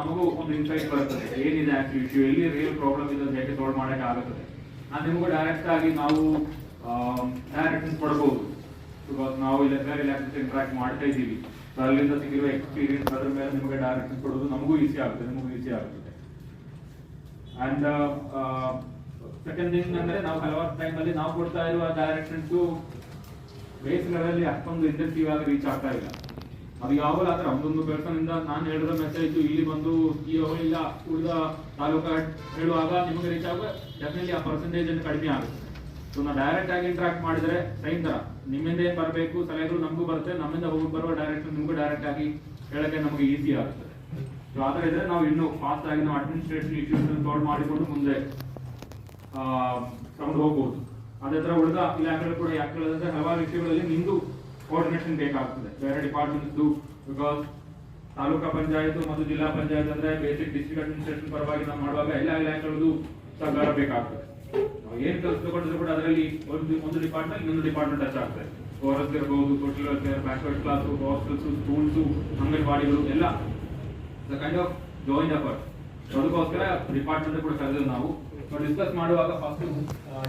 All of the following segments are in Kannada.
ನಮಗೂ ಒಂದು ಇನ್ಸೈಟ್ ಬರುತ್ತದೆ ಏನಿದೆ ಆಕ್ಚುಲಿ ಇಶ್ಯೂ ಎಲ್ಲಿ ರಿಯಲ್ ಪ್ರಾಬ್ಲಮ್ ಇದೆ ಅಂತ ಹೇಗೆ ಸಾಲ್ವ್ ಮಾಡಕ್ಕೆ ಆಗುತ್ತದೆ ನಾನು ನಿಮಗೂ ಡೈರೆಕ್ಟ್ ಆಗಿ ನಾವು ಡೈರೆಕ್ಷನ್ಸ್ ಕೊಡಬಹುದು ಬಿಕಾಸ್ ನಾವು ಬೇರೆ ಲ್ಯಾಬ್ಸ್ ಇಂಟ್ರಾಕ್ಟ್ ಮಾಡ್ತಾ ಇದ್ದೀವಿ. ಸೊ ಅಲ್ಲಿಂದ ಸಿಗಿರುವ ಎಕ್ಸ್ಪೀರಿಯನ್ಸ್ ಅದ್ರ ಮೇಲೆ ನಿಮಗೆ ಡೈರೆಕ್ಷನ್ ಕೊಡೋದು ನಮಗೂ ಈಸಿ ಆಗುತ್ತೆ, ನಿಮಗೂ ಈಸಿ ಆಗುತ್ತೆ. ಅಂಡ್ ಸೆಕೆಂಡ್ ಥಿಂಗ್ ಅಂದ್ರೆ ನಾವು ಹಲವಾರು ಟೈಮ್ ಅಲ್ಲಿ ನಾವು ಕೊಡ್ತಾ ಇರುವ ಡೈರೆಕ್ಷನ್ಸ್ ಬೇಸ್ ಲೆವೆಲ್ ಅಷ್ಟೊಂದು ಇಂಟೆನ್ಸಿವ್ ಆಗಿ ರೀಚ್ ಆಗ್ತಾ ಇಲ್ಲ. ಅದು ಯಾವಾಗ ಆತರ ಒಂದೊಂದು ಬೆಳಕನಿಂದ ನಾನು ಹೇಳಿರೋ ಮೆಸೇಜ್ ಇಲ್ಲಿ ಬಂದು ಈ ಇಲ್ಲ ಉಳಿದ ತಾಲೂಕ ಹೇಳುವಾಗ ನಿಮಗೆ ರೀಚ್ ಆಗುವ ಡೆಫಿನೆಟ್ಲಿ ಆ ಪರ್ಸೆಂಟೇಜ್ ಅನ್ನು ಕಡಿಮೆ ಆಗುತ್ತೆ. ಸೊ ನಾವು ಡೈರೆಕ್ಟ್ ಆಗಿ ಇಂಟ್ರಾಕ್ಟ್ ಮಾಡಿದ್ರೆ ಸೈನ್ ತರ ನಿಮ್ಮಿಂದ ಏನ್ ಬರಬೇಕು, ಸಲಹೆಗಳು ನಮಗೂ ಬರುತ್ತೆ, ನಮ್ಮಿಂದ ಹೋಗಿ, ಬರುವ ಡೈರೆಕ್ಟ್ ನಿಮಗೂ ಡೈರೆಕ್ಟ್ ಆಗಿ ಹೇಳಕ್ಕೆ ನಮಗೆ ಈಸಿ ಆಗುತ್ತೆ. ಸೊ ಆ ಥರ ಇದ್ರೆ ನಾವು ಇನ್ನೂ ಫಾಸ್ಟ್ ಆಗಿ ನಾವು ಅಡ್ಮಿನಿಸ್ಟ್ರೇಷನ್ ಇಶ್ಯೂಸ್ ಸಾಲ್ವ್ ಮಾಡಿಕೊಂಡು ಮುಂದೆ ತಗೊಂಡು ಹೋಗ್ಬೋದು. ಅದೇ ತರ ಉಳಿದ ಇಲಾಖೆಗಳು ಕೂಡ ಯಾಕೆ ಹೇಳಿದ್ರೆ ಹಲವಾರು ವಿಷಯಗಳಲ್ಲಿ ನಿಂದು ಕೋಆರ್ಡಿನೇಷನ್ ಬೇಕಾಗ್ತದೆ. ಬೇರೆ ಡಿಪಾರ್ಟ್ಮೆಂಟ್ದು ಬಿಕಾಸ್ ತಾಲೂಕಾ ಪಂಚಾಯತ್ ಮತ್ತು ಜಿಲ್ಲಾ ಪಂಚಾಯತ್ ಅಂದ್ರೆ ಬೇಸಿಕ್ ಡಿಸ್ಟ್ರಿಕ್ಟ್ ಅಡ್ಮಿನಿಸ್ಟ್ರೇಷನ್ ಪರವಾಗಿ ನಾವು ಮಾಡುವಾಗ ಎಲ್ಲ ಇಲಾಖೆಗಳದ್ದು ಸಹಕಾರ ಬೇಕಾಗ್ತದೆ. ನಾವು ಏನ್ ಕೆಲಸ ತಗೊಂಡಿದ್ರು ಕೂಡ ಅದರಲ್ಲಿ ಒಂದು ಒಂದು ಡಿಪಾರ್ಟ್ಮೆಂಟ್ ಇನ್ನೊಂದು ಡಿಪಾರ್ಟ್ಮೆಂಟ್ ಟಚ್ ಆಗ್ತದೆ. ಫಾರೆಸ್ಟ್ ಇರಬಹುದು social welfare backward class hostels schools ಅಂಗನವಾಡಿಗಳು ಎಲ್ಲ. The kind of joint effort ಅದಕ್ಕೋಸ್ಕರ ಡಿಪಾರ್ಟ್ಮೆಂಟ್ ಕೂಡ ಕರೆದಿದ್ದು ನಾವು. ಡಿಸ್ಕಸ್ ಮಾಡುವಾಗ first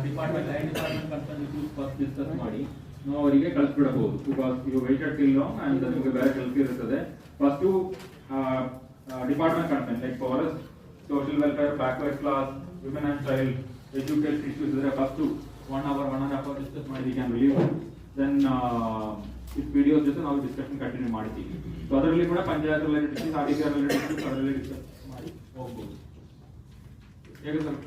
department line department first discuss ಮಾಡಿ. ನಾವು ಅವರಿಗೆ ಕಳಿಸ್ಬಿಡಬಹುದು. Because you waited till long and ನಿಮಗೆ ಬೇರೆ ಕೆಲಸ ಇರುತ್ತದೆ. First department content like forest social welfare backward class women and child education issues ಇದ್ರೆ first one hour one and half hour discuss ಮಾಡಿ can relieve then is videos ಜೊತೆ ನಾವು ಡಿಸ್ಕಷನ್ ಕಂಟಿನ್ಯೂ ಮಾಡ್ತೀವಿ. ಸೊ ಅದರಲ್ಲಿ ಕೂಡ ಪಂಚಾಯತ್ ರಿಲೇಟೆಡ್ ಅಧಿಕಾರ ರಿಲೇಟೆಡ್ ಅದರಲ್ಲಿ ಡಿಸ್ಕಸ್ ಮಾಡಿ ಹೋಗ್ಬೋದು. ಹೇಗೆ ಸರ್